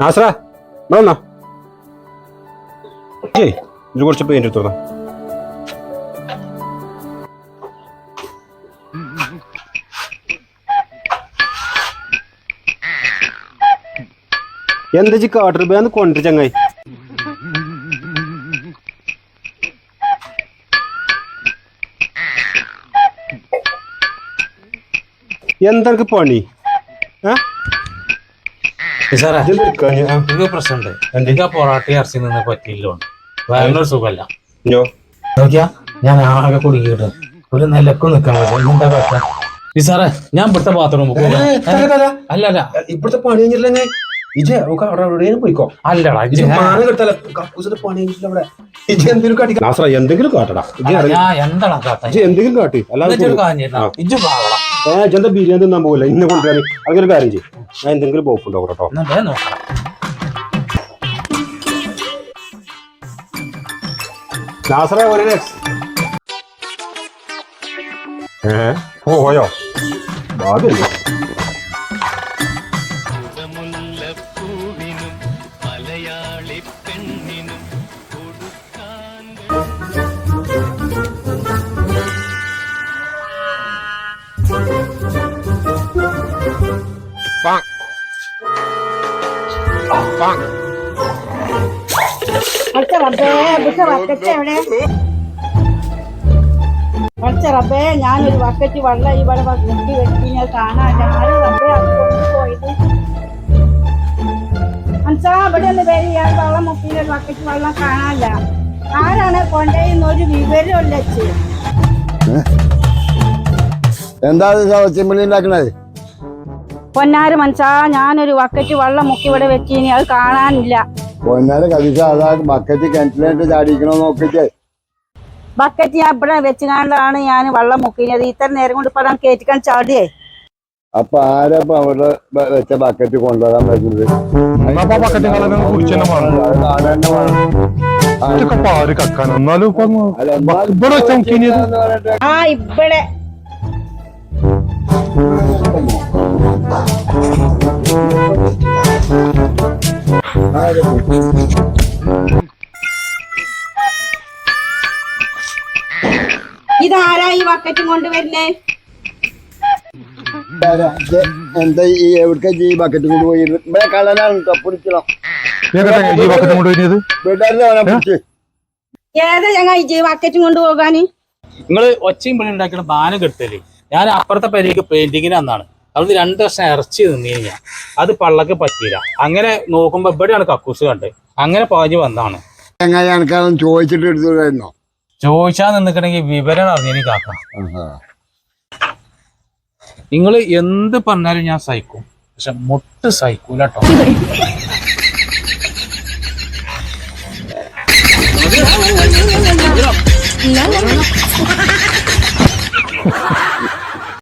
നാസറ ഇവിടെ വന്നോ. ഏയ് ഇത് കുറച്ച് പെയിന്റ് എടുത്തോളാം. എന്താ ചി കാട്ടർ ബേന്ന് കൊണ്ടു ചങ്ങായി. എന്താ പണി? ഏ? സാറേ പ്രശ്നമുണ്ട്. എനിക്ക് ആ പൊറാട്ടി ഇറച്ചി നിന്ന് പറ്റിയില്ലോണ്ട് വയറിനൊരു സുഖമല്ല. നോക്കിയാ ഞാൻ ആകെ കുടുങ്ങിയിട്ട് ഒരു നിലക്കും നിൽക്കാൻ എന്താ പറ്റാ സാറേ ഞാൻ ഇവിടുത്തെ ബാത്റൂം അല്ല അല്ല. ഇവിടുത്തെ പണി കഴിഞ്ഞിട്ടില്ല ഇജ് നമുക്ക് അവിടെ എവിടെയും പോയിക്കോ? അല്ലടാ ഇജ് മാനം കക്കൂസിന്റെ പണി കഴിഞ്ഞിട്ടില്ല അവിടെ ഇജ് എന്തെങ്കിലും കാട്ടി എന്തെങ്കിലും കാട്ടടാ. ഇജ് ഇജ് എന്തെങ്കിലും കാട്ടി. അല്ലാതെ എന്നിട്ടൊരു ഇജെന്താ ബിരിയാണി തിന്നാൻ പോകില്ല ഇന്ന് കൊണ്ടുവരാൻ അങ്ങനെ ഒരു കാര്യം ചെയ്യും. ഞാൻ എന്തെങ്കിലും പോക്കുണ്ടോ കേട്ടോ? നാസറ പോലെ ഏ പോയോ? കുറച്ച റബ്ബേ ബക്കറ്റ് എവിടെ? കുറച്ച റബ്ബേ ഞാനൊരു ബക്കറ്റ് വെള്ളം ഇവിടെ മുക്കി വെച്ച് ഞാൻ കാണാനില്ല ആരും റബ്ബേ അത് കൊണ്ടുപോയത്. മനസ്സാ ഇവിടെ ഒന്ന് പേര് ഞാൻ വെള്ളം മുക്കിയ ഒരു ബക്കറ്റ് വെള്ളം കാണാനില്ല. ആരാണ് കൊണ്ടുപോയെന്ന് ഒരു വിവരമില്ല എന്താ ചിമ്മിളി ഉണ്ടാക്കണത്? പൊന്നാര് മനസ്സാ ഞാനൊരു ബക്കറ്റ് വെള്ളം മുക്കി ഇവിടെ വെച്ചിനി അത് കാണാനില്ല. അതാ ബക്കറ്റ് കിണറ്റിലായിട്ട് ചാടിക്കണോ നോക്കിച്ചേ ബക്കറ്റ് ഞാൻ ഇവിടെ വെച്ചുകൊണ്ടാണ് ഞാൻ വെള്ളം മുക്കിയത് ഇത്ര നേരം കൊണ്ട് ഇപ്പൊ കയറ്റിക്കാൻ ചാടിയേ. അപ്പൊ ആരാ ഇപ്പൊ അവിടെ വെച്ച ബക്കറ്റ് കൊണ്ടുവരാൻ പറ്റുന്നത് ആ കളഞ്ഞ ബക്കറ്റും കൊണ്ടുവരുന്നേ? ആരാ? എന്താ ഈ എവിടേക്കാ ഈ ബക്കറ്റ് കൊണ്ട് പോയി ഇവിടെ കള്ളനാണ് കേട്ടോ പിടിക്കണം. ഏകട്ടെ ഈ ബക്കറ്റ് കൊണ്ട് ഏതാ ഞങ്ങൾ ഈ ബക്കറ്റും നിങ്ങൾ ഒച്ചയും പണി ഉണ്ടാക്കിയ ബാന കെടുത്തല്ലേ ഞാൻ അപ്പുറത്തെ പരിക്ക് പെയിന്റിങ്ങിന് വന്നാണ് അത് രണ്ട് വർഷം ഇറച്ചി നിന്നീന് ഞാൻ. അത് പള്ളക്ക് പറ്റിയില്ല. അങ്ങനെ നോക്കുമ്പോ ഇവിടെയാണ് കക്കൂസ് കണ്ട്. അങ്ങനെ പാഞ്ഞു വന്നാണ് ചോദിച്ചിട്ട് എടുത്തുണ്ടായിരുന്നോ ചോദിച്ചാൽ നിന്നിക്കണെങ്കിൽ വിവരം അറിഞ്ഞു കാക്ക. നിങ്ങൾ എന്ത് പറഞ്ഞാലും ഞാൻ സഹിക്കും. പക്ഷെ മുട്ട് സഹിക്കൂല കേട്ടോ